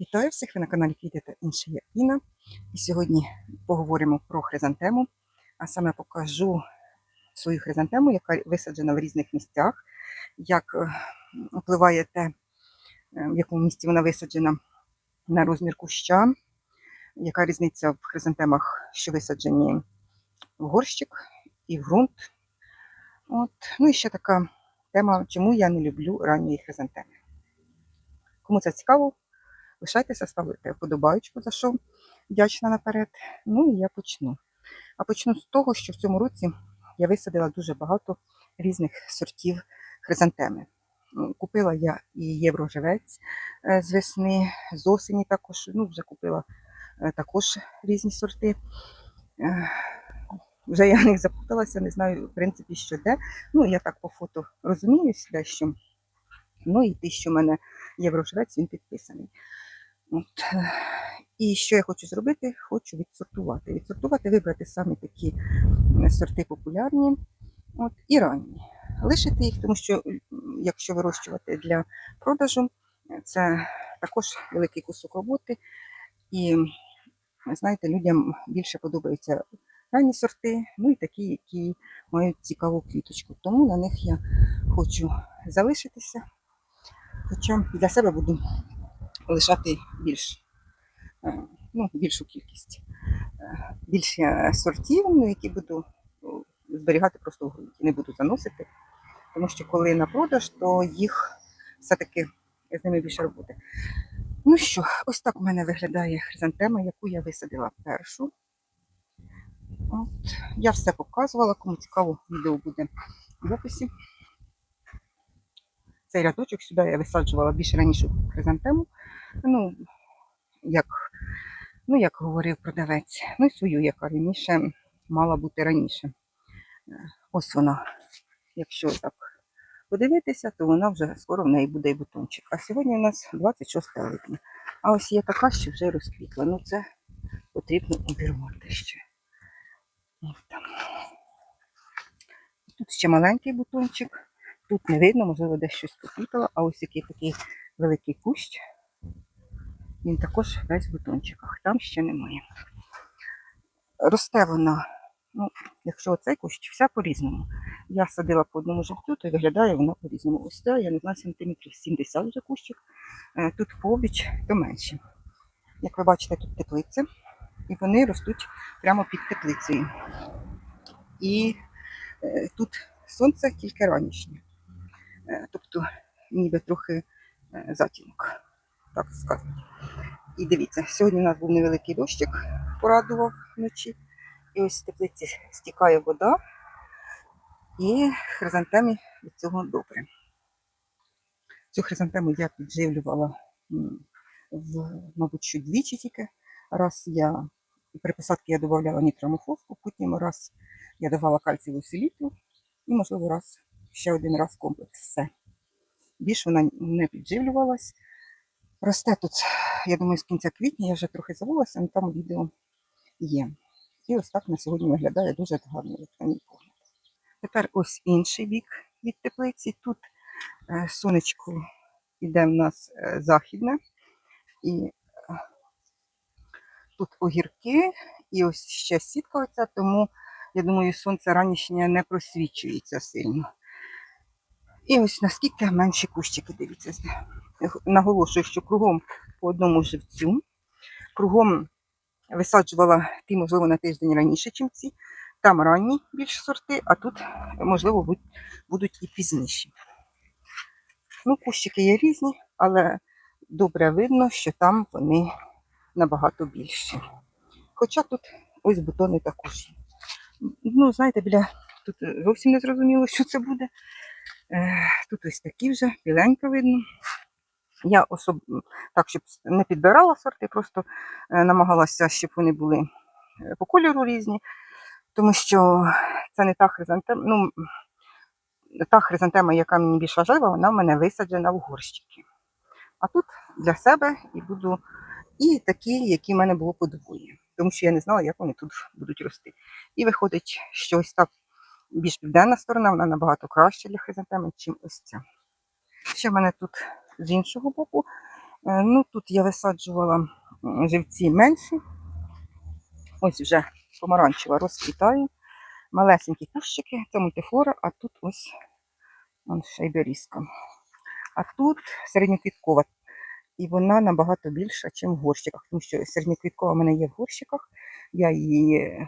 Вітаю всіх! Ви на каналі Квіти та є Іна. І сьогодні поговоримо про хризантему, а саме покажу свою хризантему, яка висаджена в різних місцях, як е, впливає те, е, в якому місці вона висаджена на розмір куща, яка різниця в хризантемах, що висаджені в горщик і в ґрунт. От. Ну і ще така тема, чому я не люблю ранньої хризантеми. Кому це цікаво, Лишайтеся, ставте вподобаючку, за що вдячна наперед. Ну і я почну. А почну з того, що в цьому році я висадила дуже багато різних сортів хризантеми. Ну, Купила я і євроживець е, з весни, з осені також. Ну, вже купила е, також різні сорти. Е, Вже я в них запуталася, не знаю, в принципі, що де. Ну, я так по фото розуміюсь дещо. Ну і те, що в мене євроживець, він підписаний. От. е, І що я хочу зробити? Хочу відсортувати. Відсортувати, вибрати саме такі сорти популярні от, і ранні. Лишити їх, тому що якщо вирощувати для продажу, це також великий кусок роботи. І знаєте, людям більше подобаються ранні сорти, ну і такі, які мають цікаву квіточку. Тому на них я хочу залишитися. Хоча для себе буду лишати більш, е, ну, більшу кількість е, більше сортів, ну, які буду зберігати просто в ґрунті. Не буду заносити, тому що коли на продаж, то їх все-таки з ними більше роботи. Ну що, ось так у мене виглядає хризантема, яку я висадила першу. От, я все показувала, кому цікаво, відео буде в описі. Цей рядочок сюди я висаджувала більш раніше хризантему. Ну, як, ну, як говорив продавець, ну і свою, яка раніше мала бути раніше. Е, Ось вона, якщо так подивитися, то вона вже скоро в неї буде і бутончик. А сьогодні у нас 26 липня. А ось є така, що вже розквітла. Ну це потрібно обірвати ще. Тут ще маленький бутончик. Тут не видно, можливо, десь щось попутала, а ось який такий великий кущ. Він також весь в бутончиках. Там ще немає. Росте вона, ну, якщо оцей кущ, вся по-різному. Я садила по одному живцю, то виглядає вона по-різному. Ось це, я не знаю, сантиметрів 70 вже кущик. Е, Тут побіч, то менше. Як ви бачите, тут теплиці, і вони ростуть прямо під теплицею. І е, тут сонце тільки ранішнє. Е, тобто ніби трохи затінок, так сказати. І дивіться, сьогодні у нас був невеликий дощик, порадував вночі. І ось з теплиці стікає вода, і хризантемі від цього добре. Цю хризантему я підживлювала, в, мабуть, що двічі тільки. Раз я при посадці я додавала нітромофоску, потім раз я давала кальцієву селітру, і, можливо, раз ще один раз комплекс. Все. Більше вона не підживлювалась. Росте тут, я думаю, з кінця квітня, я вже трохи забулася, але там відео є. І ось так на сьогодні виглядає дуже гарно, як на мій погляд. Тепер ось інший бік від теплиці. Тут е, сонечко йде в нас е, західне. І е, тут огірки, і ось ще сітка оця, тому я думаю, сонце ранішнє не просвічується сильно. І ось наскільки менші кущики, дивіться. Наголошую, що кругом по одному живцю. Кругом висаджувала ті, можливо, на тиждень раніше, ніж ці. Там ранні більш сорти, а тут, можливо, будуть і пізніші. Ну, кущики є різні, але добре видно, що там вони набагато більші. Хоча тут ось бутони також. Ну, знаєте, біля тут зовсім не зрозуміло, що це буде. Тут ось такі вже, біленько видно. Я особ... так, щоб не підбирала сорти, просто е, намагалася, щоб вони були е, по кольору різні, тому що це не та хризантема, ну, та хризантема, яка мені більш важлива, вона в мене висаджена в горщики. А тут для себе і буду і такі, які в мене було подвоє, тому що я не знала, як вони тут будуть рости. І виходить, що ось так більш південна сторона, вона набагато краще для хризантеми, ніж ось ця. Ще в мене тут з іншого боку Е, Ну, тут я висаджувала живці менші. Ось вже помаранчева розквітає. Малесенькі кущики, це мультифлора, а тут ось вон. А тут середньоквіткова. І вона набагато більша, ніж в горщиках. Тому що середньоквіткова в мене є в горщиках. Я її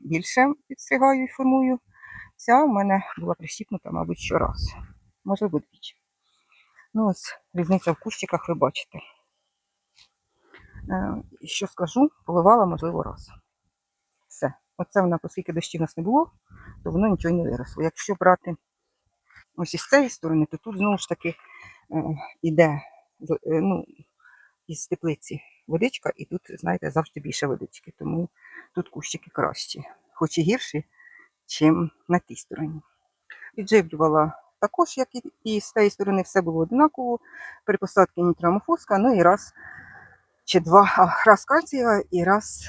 більше підстригаю і формую. Ця в мене була прищіпнута, мабуть, щораз. Можливо, двічі. Ну, ось різниця в кущиках ви бачите. Е, Що скажу, поливала, можливо, раз. Все. Оце вона, оскільки дощів у нас не було, то воно нічого не виросло. Якщо брати ось із цієї сторони, то тут знову ж таки е, іде е, ну, із теплиці водичка, і тут, знаєте, завжди більше водички. Тому тут кущики кращі, хоч і гірші, чим на тій стороні. Підживлювала також, як і, з тієї сторони, все було однаково. При посадці нітрамофоска, ну і раз чи два, раз кальцієва і раз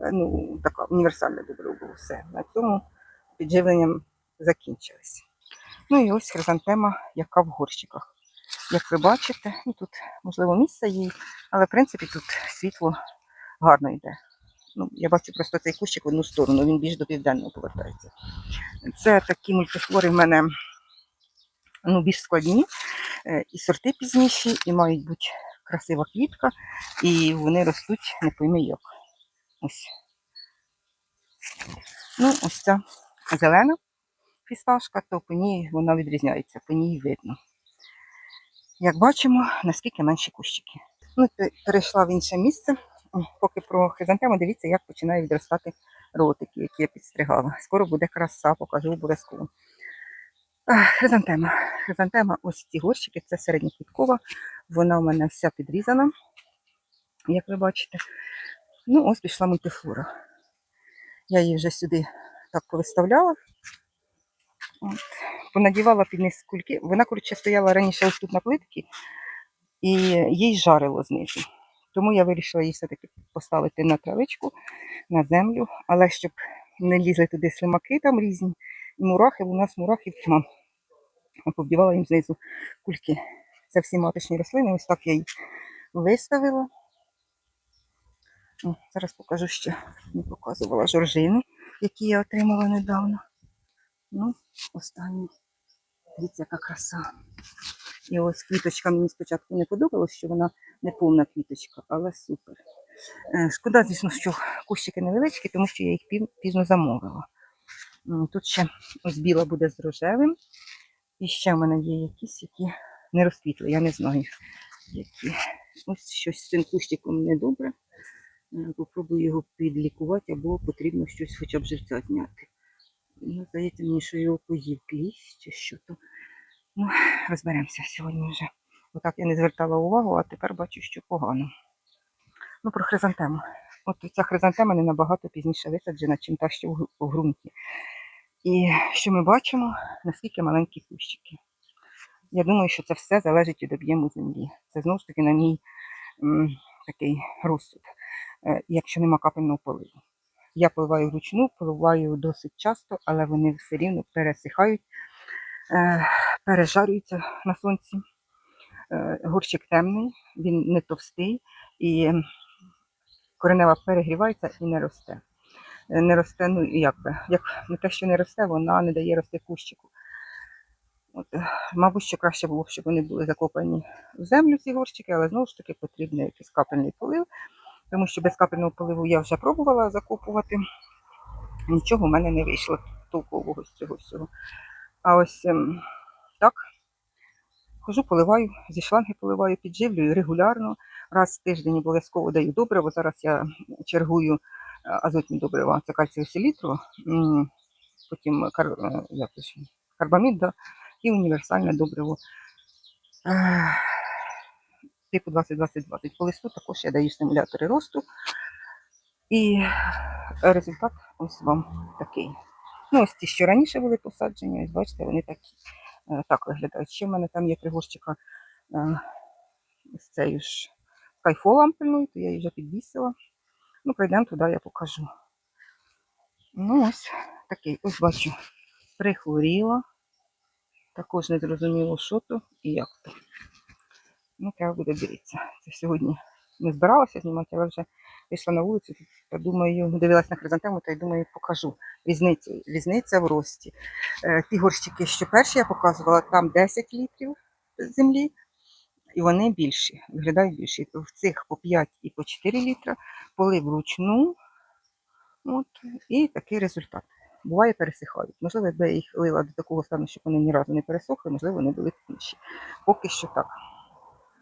е, ну, така універсальне добриво було все. На цьому підживленням закінчилось. Ну і ось хризантема, яка в горщиках. Як ви бачите, ну тут можливо місце їй, але в принципі тут світло гарно йде. Ну, я бачу просто цей кущик в одну сторону, він більш до південного повертається. Це такі мультифлори в мене ну, більш складні, е, і сорти пізніші, і мають бути красива квітка, і вони ростуть не пойми як. Ну, ось ця зелена фісташка, то по ній вона відрізняється, по ній видно. Як бачимо, наскільки менші кущики. Ну, перейшла в інше місце. Поки про хризантему, дивіться, як починає відростати ротики, які я підстригала. Скоро буде краса, покажу обов'язково. Хризантема. Хризантема, ось ці горщики, це середньоквіткова. Вона у мене вся підрізана, як ви бачите. Ну, ось пішла мультифлора. Я її вже сюди так повиставляла. От. Понадівала під низ кульки. Вона, коротше, стояла раніше ось тут на плитці, і їй жарило знизу. Тому я вирішила її все-таки поставити на травичку, на землю, але щоб не лізли туди слимаки там різні, і мурахи, у нас мурахів тьма. Повдівала їм знизу кульки. Це всі маточні рослини, ось так я їх виставила. О, зараз покажу ще, не показувала жоржини, які я отримала недавно. Ну, останні. Дивіться, яка краса. І ось квіточка мені спочатку не подобалось, що вона не повна квіточка, але супер. Е, Шкода, звісно, що кущики невеличкі, тому що я їх пізно замовила. Тут ще ось біла буде з рожевим. І ще в мене є якісь, які не розквітли, я не знаю, які. Ось щось з цим кущиком недобре. Е, Попробую його підлікувати, або потрібно щось хоча б живця зняти. Ну, здається мені, що його поїв кліщ чи що то. Ну, розберемося сьогодні вже. Отак я не звертала увагу, а тепер бачу, що погано. Ну, про хризантему. От ця хризантема не набагато пізніше висаджена, чим та, що в ґрунті. І що ми бачимо, наскільки маленькі кущики. Я думаю, що це все залежить від об'єму землі. Це знову ж таки на мій м, такий розсуд, е, якщо нема капельного поливу. Я поливаю вручну, поливаю досить часто, але вони все рівно пересихають, е, пережарюються на сонці. Е, Горщик темний, він не товстий і коренева перегрівається і не росте. Е, Не росте, ну як би, як не те, що не росте, вона не дає рости кущику. От, е, мабуть, що краще було щоб вони були закопані в землю, ці горщики, але знову ж таки потрібен якийсь капельний полив, тому що без капельного поливу я вже пробувала закопувати. Нічого в мене не вийшло толкового з цього всього. А ось ем, так, хожу, поливаю, зі шланги поливаю, підживлюю регулярно. Раз в тиждень обов'язково даю добриво. Зараз я чергую е, азотні добрива, це кальцію селітру, потім кар, е, як карбамід да, і універсальне добриво. Е, Типу 20-20-20. По листу також я даю стимулятори росту. І результат ось вам такий. Ну, ось ті, що раніше були посаджені, ось бачите, вони такі, так виглядають. Ще в мене там є пригорщика е, з цією ж скайфол ампельною, то я її вже підвісила. Ну, прийдемо туди, я покажу. Ну, ось такий, ось бачу, прихворіла. Також не зрозуміло, що то і як то. Ну, треба буде дивитися. Це сьогодні не збиралася знімати, але вже вийшла на вулицю. Та думаю, дивилась на хризантему, та й думаю, покажу різницю. Різниця в рості. Е, ті горщики, що перші я показувала, там 10 літрів землі, і вони більші, виглядають більші. В цих по 5 і по 4 літра, полив вручну. От, і такий результат. Буває, пересихають. Можливо, якби я їх лила до такого стану, щоб вони ні разу не пересохли, можливо, вони були інші. Поки що так.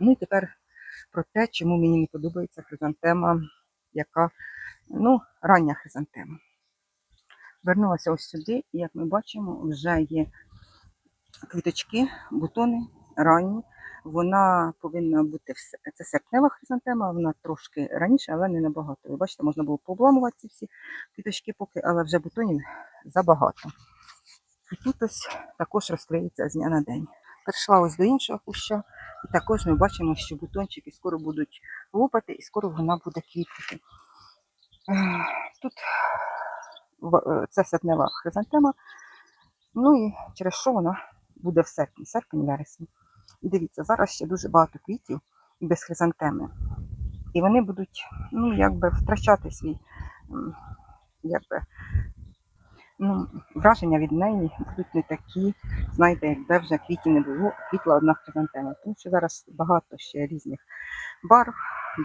Ну і тепер про те, чому мені не подобається хризантема, яка ну, рання хризантема. Вернулася ось сюди, і як ми бачимо, вже є квіточки, бутони ранні. Вона повинна бути це серпнева хризантема, вона трошки раніше, але не набагато. Ви бачите, можна було пообламувати ці всі квіточки поки, але вже бутонів забагато. І тут ось також розкриється з дня на день. Перейшла ось до іншого куща, і також ми бачимо, що бутончики скоро будуть лопати і скоро вона буде квітнути. Тут це серпнева хризантема. Ну і через що вона буде в серпні, серпень, вересень. І дивіться, зараз ще дуже багато квітів без хризантеми. І вони будуть, ну, якби втрачати свій, якби, ну, враження від неї будуть не такі, знаєте, якби вже квітів не було, квітла одна хризантема. Тому що зараз багато ще різних барв,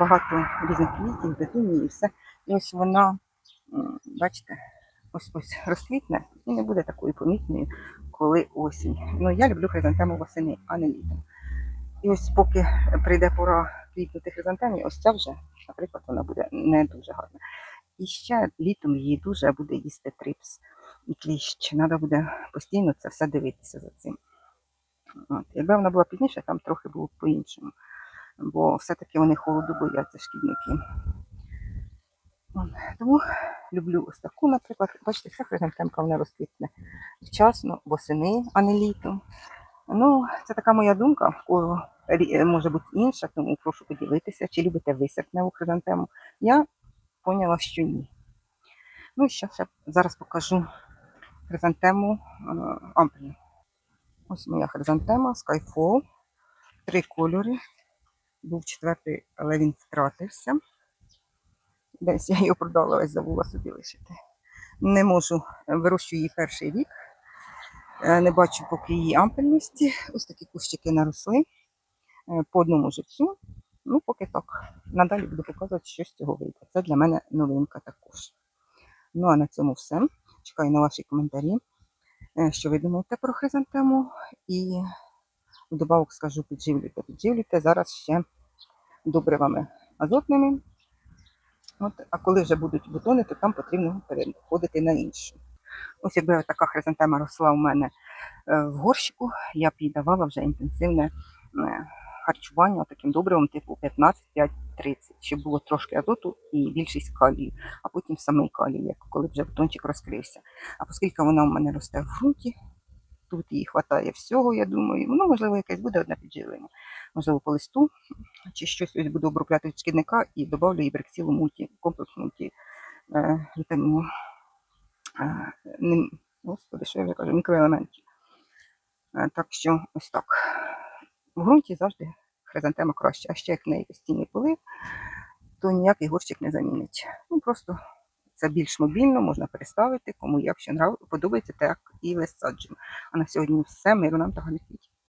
багато різних квітів, петунії і все. І ось вона, бачите, ось ось розквітне і не буде такою помітною, коли осінь. Ну, я люблю хризантему восени, а не літом. І ось поки прийде пора квітнути хризантемі, ось ця вже, наприклад, вона буде не дуже гарна. І ще літом її дуже буде їсти трипс і кліщ. Треба буде постійно це все дивитися за цим. От. Якби вона була пізніше, там трохи було б по-іншому. Бо все-таки вони холоду бояться шкідники. Тому люблю ось таку, наприклад. Бачите, ця хризантемка вона розквітне вчасно, восени, а не літом. Ну, це така моя думка, в кого може бути інша, тому прошу поділитися, чи любите ви серпневу хризантему. Я поняла, що ні. Ну і ще зараз покажу хризантему е, ампельну. Ось моя хризантема Skyfall. Три кольори. Був четвертий, але він втратився. Десь я його продала, ось забула собі лишити. Не можу, вирощую її перший рік. Е, Не бачу поки її ампельності. Ось такі кущики наросли е, по одному живцю. Ну, поки так. Надалі буду показувати, що з цього вийде. Це для мене новинка також. Ну а на цьому все. Чекаю на ваші коментарі, е, що ви думаєте про хризантему. І вдобавок скажу, підживлюйте, підживлюйте. Зараз ще добривами азотними. От, а коли вже будуть бутони, то там потрібно переходити на іншу. Ось якби така хризантема росла у мене е, в горщику, я б їй давала вже інтенсивне е, харчування таким добривом, типу 15-5-30, щоб було трошки азоту і більшість калію, а потім самий калій, як коли вже бутончик розкрився. А оскільки вона у мене росте в ґрунті, тут їй вистачає всього, я думаю, ну, можливо, якесь буде одне підживлення. Можливо, по листу, чи щось ось буду обробляти від шкідника і додавлю їй брексілу мульті, комплекс мульті е, вітаміну. Е, не- Господи, що я вже кажу, мікроелементів. Е, Так що ось так. В ґрунті завжди хризантема краще, а ще як в неї постійні полив, то ніякий горщик не замінить. Ну просто це більш мобільно, можна переставити, кому якщо подобається, так і висаджуємо. А на сьогодні все. Миру нам та квітів.